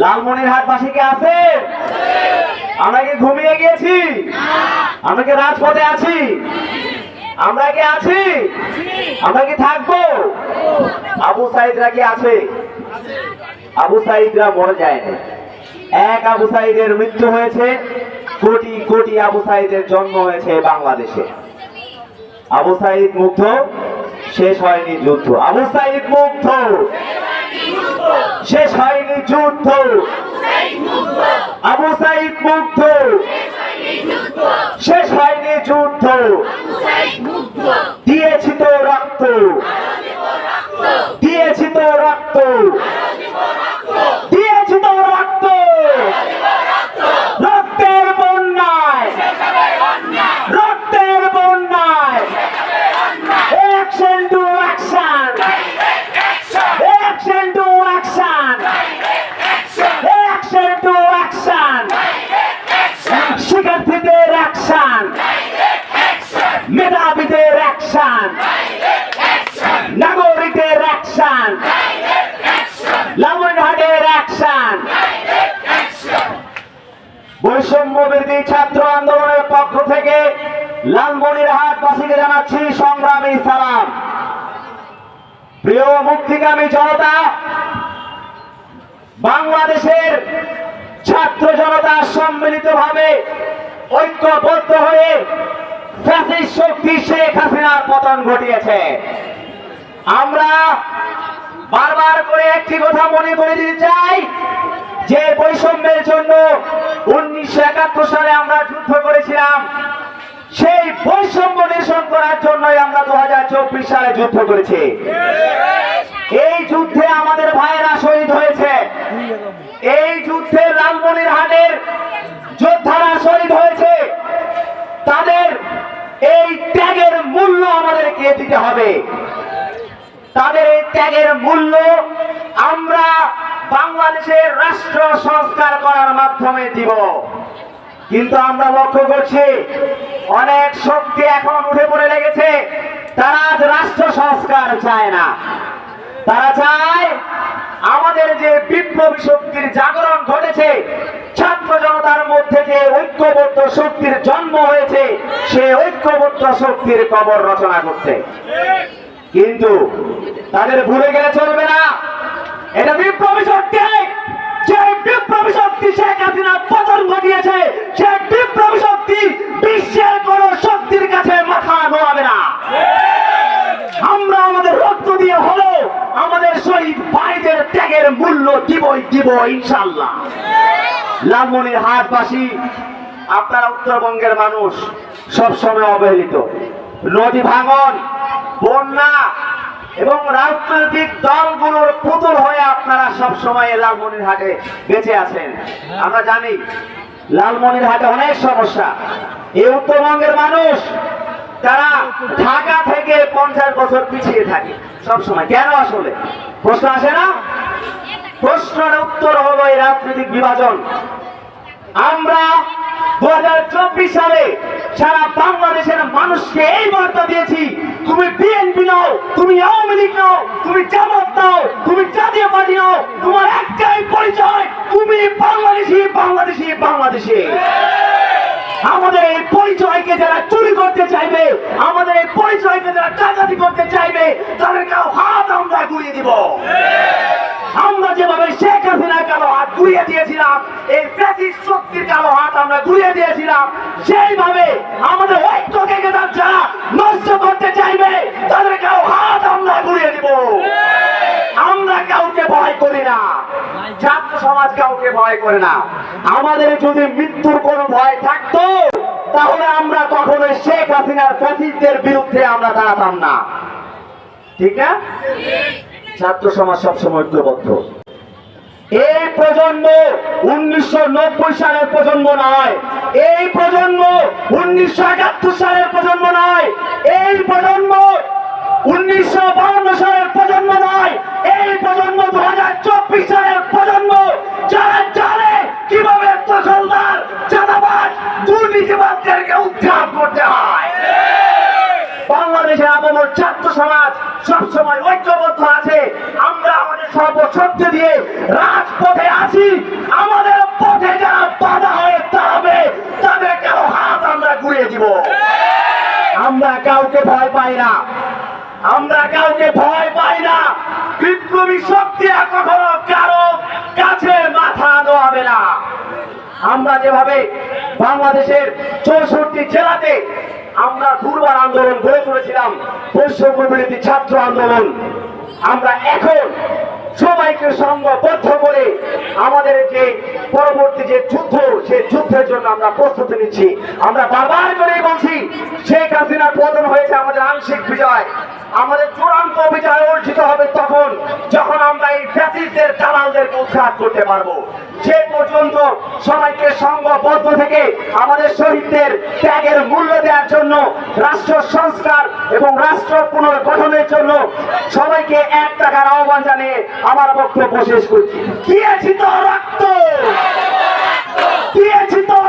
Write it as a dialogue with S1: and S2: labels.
S1: লালমনিরহাট বাসী কে আছে? আমরা কি ঘুমিয়ে গিয়েছি? আমরা কি রাজপথে আছি? আমরা কি আছি? আমরা কি থাকব? আবু সাইদরা কি আছে? আবু সাইদরা মরে যায়নি। এক আবু সাইদের মৃত্যু হয়েছে। কোটি কোটি আবু সাইদের জন্ম হয়েছে বাংলাদেশে। আবু সাইদ মুগ্ধ, শেষ হয়নি যুদ্ধ। আবু সাইদ মুগ্ধ। শেষ হয়নি যুদ্ধ। আবু সাইদ মুগ্ধ। শেষ হয়নি যুদ্ধ। দিয়েছি তো রক্ত। দিয়েছি তো রক্ত দিয়েছি তো রক্ত রক্তের বন্যায় রক্তের বন্যায় action to action action to action action to action শিক্ষার্থীদের অ্যাকশন মেধাবীদের অ্যাকশন নাগরিকদের অ্যাকশন লামনহাটের অ্যাকশন বৈষম্য বিরোধী ছাত্র আন্দোলনের পক্ষ থেকে লালমনিরহাট বাসীকে জানাচ্ছি সংগ্রামী সালাম। প্রিয় মুক্তিগামী জনতা, বাংলাদেশের ছাত্র জনতা সম্মিলিতভাবে ঐক্যবদ্ধ হয়ে ফ্যাসিস্ট শক্তি শেখ হাসিনার পতন ঘটিয়েছে। আমরা বারবার করে একটি কথা মনে করে দিতে চাই, যে বৈষম্যের জন্য উনিশশো একাত্তর সালে আমরা যুদ্ধ করেছিলাম সেই বৈষম্য নিরসন করার জন্যই আমরা দু হাজার চব্বিশ সালে যুদ্ধ করেছি। এই যুদ্ধে আমাদের ভাইয়েরা শহীদ হয়েছে। এই যুদ্ধে লালমনিরহাটের যোদ্ধারা শহীদ হয়েছে। তাদের এই ত্যাগের মূল্য আমাদেরকে দিতে হবে। তাদের এই ত্যাগের মূল্য আমরা বাংলাদেশের রাষ্ট্র সংস্কার করার মাধ্যমে দিব। কিন্তু আমরা লক্ষ্য করছি, অনেক শক্তি এখন উঠে পড়ে লেগেছে। তারা আজ রাষ্ট্র সংস্কার চায় না। তারা চায় আমাদের যে বিপ্লবী শক্তির জাগরণ ঘটেছে, ছাত্র জনতার মধ্যে যে ঐক্যবদ্ধ শক্তির জন্ম হয়েছে, সে ঐক্যবদ্ধ শক্তির কবর রচনা করতে। কিন্তু তাদের ভুলে গেলে চলবে না। এটা বিপ্লবী শক্তি, যে বিপ্লবী শক্তি শেখ হাসিনা ঘটিয়েছে সে বিপ্লবী শক্তি বিশ্বের কোন শক্তির কাছে মাথা নোয়াবে না। আমরা আমাদের রক্ত দিয়ে হলো আমাদের শহীদ ভাইদের ত্যাগের মূল্য দিবই দিব ইনশাল্লাহ লালমনির হাটবাসী, আপনারা উত্তরবঙ্গের মানুষ সবসময় অবহেলিত। নদী ভাঙন, বন্যা এবং রাজনৈতিক দলগুলোর পুতুল হয়ে আপনারা সব সময় লালমনির হাটে বেঁচে আছেন। আমরা জানি, লালমনির হাটে অনেক সমস্যা। এই উত্তরবঙ্গের মানুষ, তারা ঢাকা থেকে পঞ্চাশ বছর পিছিয়ে থাকে সব সময়। কেন আসলে? প্রশ্ন আসে না? প্রশ্নের উত্তর হলো এই রাজনৈতিক বিভাজন। আমরা দু হাজার চব্বিশ সালে সারা বাংলাদেশের মানুষকে এই বার্তা দিয়েছি, তুমি বিএনপি নাও তুমি আওয়ামী লীগ নাও, তুমি জামাত নাও, তুমি জাতীয় পার্টি নাও, তোমার একটাই পরিচয়, তুমি বাংলাদেশি বাংলাদেশি বাংলাদেশি। আমাদের এই পরিচয়কে যারা চুরি করতে চাইবে, আমাদের এই পরিচয়কে যারা ডাকাতি করতে চাইবে, তাদেরকে হাত আমরা গুড়িয়ে দিব। আমরা যেভাবে শেখ হাসিনা কালো হাত ঘুরিয়ে দিয়েছিলাম, এই ফ্যাসিস্ট শক্তির কালো হাত আমরা ঘুরিয়ে দিয়েছিলাম, সেইভাবে আমাদের ঐক্যকে যারা নষ্ট করতে চাইবে তাদেরকে হাত আমরা ঘুরিয়ে দিব আমরা কাউকে ভয় করি না। ছাত্র সমাজ কাউকে ভয় করে না। আমাদের যদি মৃত্যুর কোনো ভয় থাকতো, তাহলে আমরা কখনোই শেখ হাসিনার ফ্যাসিস্টদের বিরুদ্ধে আমরা দাঁড়াতাম না। ঠিক না? ছাত্র সমাজ সবসময় ঐক্যবদ্ধ। এই প্রজন্ম উনিশশো নব্বই সালের প্রজন্ম নয়। এই প্রজন্ম উনিশশো একাত্তর সালের প্রজন্ম নয়। এই প্রজন্ম উনিশশো বাউন্ন সালের প্রজন্ম নয়, এই প্রজন্ম দু হাজার চব্বিশ সালের প্রজন্ম। যারা জানে কীভাবে দখলদার চাঁদাবাজ দুর্নীতিবাদদেরকে উদ্ধার করতে হয়। বাংলাদেশের আপামর ছাত্র সমাজ সবসময় ঐক্যবদ্ধ আছে। আমরা আমাদের সব সংকল্প শক্তি দিয়ে রাজপথে আছি। আমাদের পথে যারা বাধা হয়ে দাঁড়াবে তাদের কারও হাত আমরা ঘুরিয়ে দিব। আমরা কাউকে ভয় পাই না। আমরা কাউকে ভয় পাই না। বিপ্লবী শক্তি আর কখনো কারও কাছে মাথা দোয়াবে না। আমরা যেভাবে বাংলাদেশের চৌষট্টি জেলাতে আমরা দুর্বার আন্দোলন গড়ে তুলেছিলাম পশ্চিমবঙ্গ ছাত্র আন্দোলন, আমরা এখন সবাইকে সংঘবদ্ধ করে আমাদের যে পরবর্তী যে যুদ্ধ, সেই যুদ্ধের জন্য আমরা প্রস্তুতি নিচ্ছি। আমরা বারবার করেই বলছি, শেখ হাসিনার পতন হয়েছে আমাদের আংশিক বিজয়। আমাদের চূড়ান্ত বিজয় অর্জিত হবে তখন, যখন আমরা ত্যাগের মূল্য দেওয়ার জন্য, রাষ্ট্র সংস্কার এবং রাষ্ট্র পুনর্গঠনের জন্য সবাইকে এক টাকার আহ্বান জানিয়ে আমার বক্তব্য শেষ করছি। তো রক্ত! তো